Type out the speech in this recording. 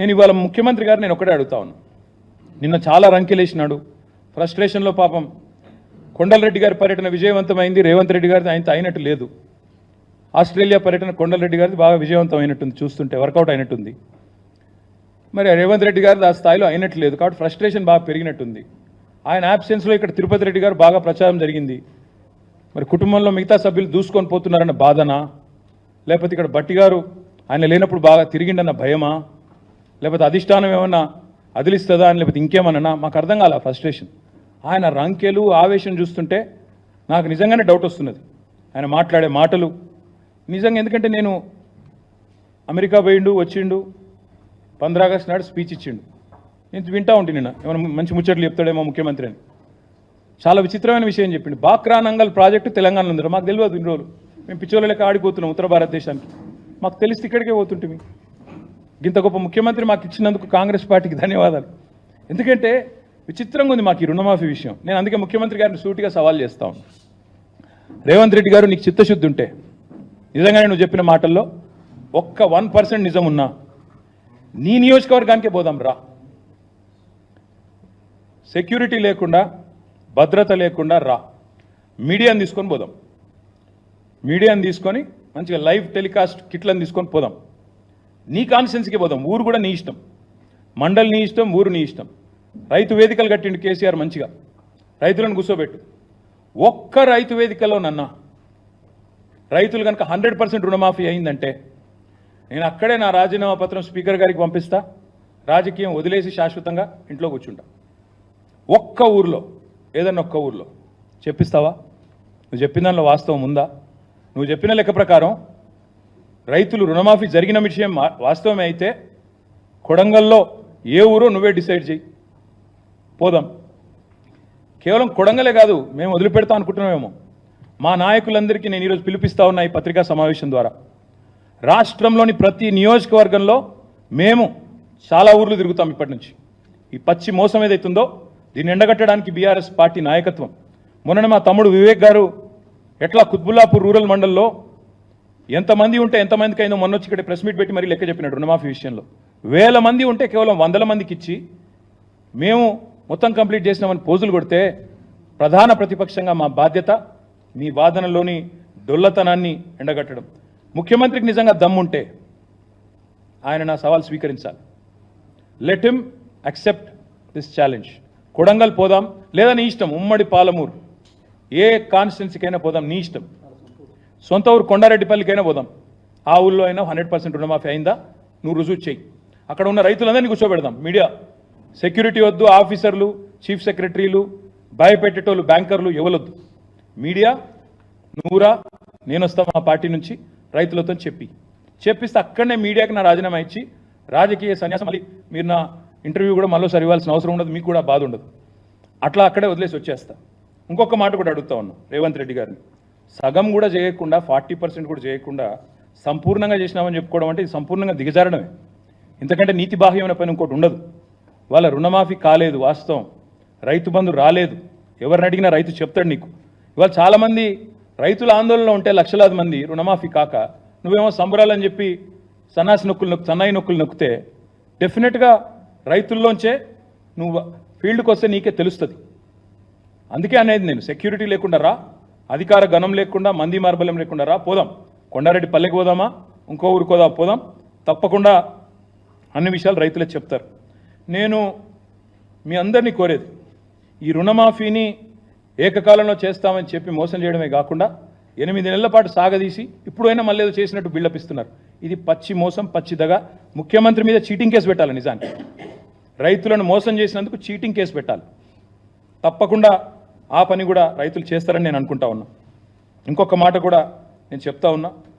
నేను ఇవాళ ముఖ్యమంత్రి గారు నేను ఒకటే అడుగుతా ఉన్నాను నిన్న చాలా రంకెలేసినాడు. ఫ్రస్ట్రేషన్లో పాపం కొండలరెడ్డి గారి పర్యటన విజయవంతమైంది. రేవంత్ రెడ్డి గారిది ఆయనతో అయినట్టు లేదు. ఆస్ట్రేలియా పర్యటన కొండలరెడ్డి గారిది బాగా విజయవంతం అయినట్టుంది చూస్తుంటే వర్కౌట్ అయినట్టుంది. మరి రేవంత్ రెడ్డి గారిది ఆ స్థాయిలో అయినట్టు లేదు. కాబట్టి ఫ్రస్ట్రేషన్ బాగా పెరిగినట్టుంది. ఆయన యాబ్సెన్స్లో ఇక్కడ తిరుపతి రెడ్డి గారు బాగా ప్రచారం జరిగింది. మరి కుటుంబంలో మిగతా సభ్యులు దూసుకొని పోతున్నారన్న బాధనా? లేకపోతే ఇక్కడ బట్టి గారు ఆయన లేనప్పుడు బాగా తిరిగిండన్న భయమా? లేకపోతే అధిష్టానం ఏమన్నా అదిలిస్తుందా అని లేకపోతే ఇంకేమన్నా మాకు అర్థం కాల ఫ్రస్ట్రేషన్ ఆయన రంకెలు ఆవేశం చూస్తుంటే నాకు నిజంగానే డౌట్ వస్తున్నది. ఆయన మాట్లాడే మాటలు. నిజంగా ఎందుకంటే నేను అమెరికా పోయిండు వచ్చిండు పంద్రా ఆగస్ట్ నాడు స్పీచ్ ఇచ్చిండు. నేను వింటా ఉంటే నిన్న. ఏమైనా మంచి ముచ్చట్లు చెప్తాడేమో ముఖ్యమంత్రి అని. చాలా విచిత్రమైన విషయం చెప్పిండు. బాక్రా నంగల్ ప్రాజెక్టు తెలంగాణలో ఉంది మాకు తెలియదు ఇన్ని రోజులు. మేము పిచ్చోళ్ళ లెక్క ఆడిపోతున్నాం ఉత్తర భారతదేశానికి. మాకు తెలిస్తే ఇక్కడికే పోతుంటే ఇంత గొప్ప ముఖ్యమంత్రి మాకు ఇచ్చినందుకు కాంగ్రెస్ పార్టీకి ధన్యవాదాలు. ఎందుకంటే విచిత్రంగా ఉంది మాకు ఈ రుణమాఫీ విషయం. నేను అందుకే ముఖ్యమంత్రి గారిని సూటిగా సవాల్ చేస్తా రేవంత్ రెడ్డి గారు నీకు చిత్తశుద్ధి ఉంటే నిజంగానే నువ్వు చెప్పిన మాటల్లో ఒక్క వన్ పర్సెంట్ నిజం ఉన్నా నీ నియోజకవర్గానికే పోదాం రా. సెక్యూరిటీ లేకుండా భద్రత లేకుండా రా. మీడియాని తీసుకొని పోదాం. మీడియాని తీసుకొని మంచిగా లైవ్ టెలికాస్ట్ కిట్లను తీసుకొని పోదాం. నీ కాన్స్టెన్సీకి పోదాం ఊరు కూడా నీ ఇష్టం. మండలి నీ ఇష్టం ఊరు నీ ఇష్టం. రైతు వేదికలు కట్టిండు కేసీఆర్ మంచిగా. రైతులను కూర్చోబెట్టు. ఒక్క రైతు వేదికలో నన్న. రైతులు కనుక హండ్రెడ్ పర్సెంట్ రుణమాఫీ అయిందంటే నేను అక్కడే నా రాజీనామా పత్రం స్పీకర్ గారికి పంపిస్తా. రాజకీయం వదిలేసి శాశ్వతంగా ఇంట్లో కూర్చుంటా. ఒక్క ఊర్లో ఏదన్నా ఒక్క ఊర్లో. చెప్పిస్తావా? నువ్వు చెప్పిన దానిలో వాస్తవం ఉందా? నువ్వు చెప్పిన లెక్క ప్రకారం రైతులు రుణమాఫీ జరిగిన విషయం వాస్తవమే అయితే కొడంగల్లో ఏ ఊరో నువ్వే డిసైడ్ చేయి పోదాం. కేవలం కొడంగలే కాదు మేము వదిలిపెడతాం అనుకుంటున్నామేమో. మా నాయకులందరికీ నేను ఈరోజు పిలిపిస్తా ఉన్నా ఈ పత్రికా సమావేశం ద్వారా. రాష్ట్రంలోని ప్రతి నియోజకవర్గంలో మేము చాలా ఊర్లు తిరుగుతాం ఇప్పటి నుంచి. ఈ పచ్చి మోసం ఏదైతుందో దీన్ని ఎండగట్టడానికి బీఆర్ఎస్ పార్టీ నాయకత్వం. మొన్న మా తమ్ముడు వివేక్ గారు ఎట్లా కుత్బుల్లాపూర్ రూరల్ మండల్లో ఎంతమంది ఉంటే ఎంతమందికి అయినా మొన్న వచ్చి ఇక్కడ ప్రెస్ మీట్ పెట్టి మరీ లెక్క చెప్పినాడు రుణమాఫీ విషయంలో. వేల మంది ఉంటే కేవలం వందల మందికి ఇచ్చి మేము మొత్తం కంప్లీట్ చేసినామని పోజులు కొడితే ప్రధాన ప్రతిపక్షంగా మా బాధ్యత మీ వాదనలోని డొల్లతనాన్ని ఎండగట్టడం. ముఖ్యమంత్రికి నిజంగా దమ్ముంటే ఆయన నా సవాల్ స్వీకరించాలి. Let him accept this challenge Kodangal పోదాం లేదా నీ ఇష్టం ఉమ్మడి పాలమూరు. ఏ కాన్స్టిట్యున్సీకైనా పోదాం నీ ఇష్టం. సొంత ఊరు కొండారెడ్డిపల్లికైనా పోదాం. ఆ ఊళ్ళో అయినా హండ్రెడ్ పర్సెంట్ రుణమాఫీ అయిందా? నువ్వు రుజువు చేయి అక్కడ ఉన్న రైతులందరినీ కూర్చోబెడదాం. మీడియా. సెక్యూరిటీ వద్దు ఆఫీసర్లు చీఫ్ సెక్రటరీలు భయపెట్టేటోళ్ళు బ్యాంకర్లు ఎవరొద్దు మీడియా నువ్వురా నేను వస్తా మా పార్టీ నుంచి రైతులతో చెప్పి. చెప్పిస్తే అక్కడనే మీడియాకి నా రాజీనామా ఇచ్చి రాజకీయ సన్యాసం మళ్ళీ మీరు నా ఇంటర్వ్యూ కూడా మళ్ళీ ఇవ్వాల్సిన అవసరం ఉండదు మీకు కూడా బాధ ఉండదు. అట్లా అక్కడే వదిలేసి వచ్చేస్తా. ఇంకొక మాట కూడా అడుగుతా ఉన్నాం రేవంత్ రెడ్డి గారిని. సగం కూడా చేయకుండా ఫార్టీ పర్సెంట్ కూడా చేయకుండా సంపూర్ణంగా చేసినామని చెప్పుకోవడం అంటే ఇది సంపూర్ణంగా దిగజారడమే. ఎందుకంటే నీతి బాహ్యమైన పని ఇంకోటి ఉండదు. వాళ్ళ రుణమాఫీ కాలేదు వాస్తవం. రైతు బంధు రాలేదు. ఎవరిని అడిగినా రైతు చెప్తాడు నీకు. ఇవాళ చాలామంది రైతుల ఆందోళనలో ఉంటే లక్షలాది మంది రుణమాఫీ కాక నువ్వేమో సంబరాలని చెప్పి సన్నాసి నొక్కులు నొక్కు సన్నాయి నొక్కులు నొక్కితే డెఫినెట్గా రైతుల్లోంచే నువ్వు ఫీల్డ్కి వస్తే నీకే తెలుస్తుంది. అందుకే అనేది నేను సెక్యూరిటీ లేకుండా రా. అధికార గణం లేకుండా మంది మార్బలం లేకుండా రా పోదాం. కొండారెడ్డి పల్లెకి పోదామా? ఇంకో ఊరికి పోదా పోదాం. తప్పకుండా అన్ని విషయాలు రైతులే చెప్తారు. నేను మీ అందరినీ కోరేది ఈ రుణమాఫీని ఏకకాలంలో చేస్తామని చెప్పి మోసం చేయడమే కాకుండా ఎనిమిది నెలల పాటు సాగదీసి ఇప్పుడైనా మళ్ళీ ఏదో చేసినట్టు బిల్డప్ ఇస్తున్నారు. ఇది పచ్చి మోసం పచ్చిదగా ముఖ్యమంత్రి మీద చీటింగ్ కేసు పెట్టాలి నిజానికి. రైతులను మోసం చేసినందుకు చీటింగ్ కేసు పెట్టాలి. తప్పకుండా ఆ పని కూడా రైతులు చేస్తారని నేను అనుకుంటా ఉన్నా. ఇంకొక మాట కూడా నేను చెప్తా ఉన్నా.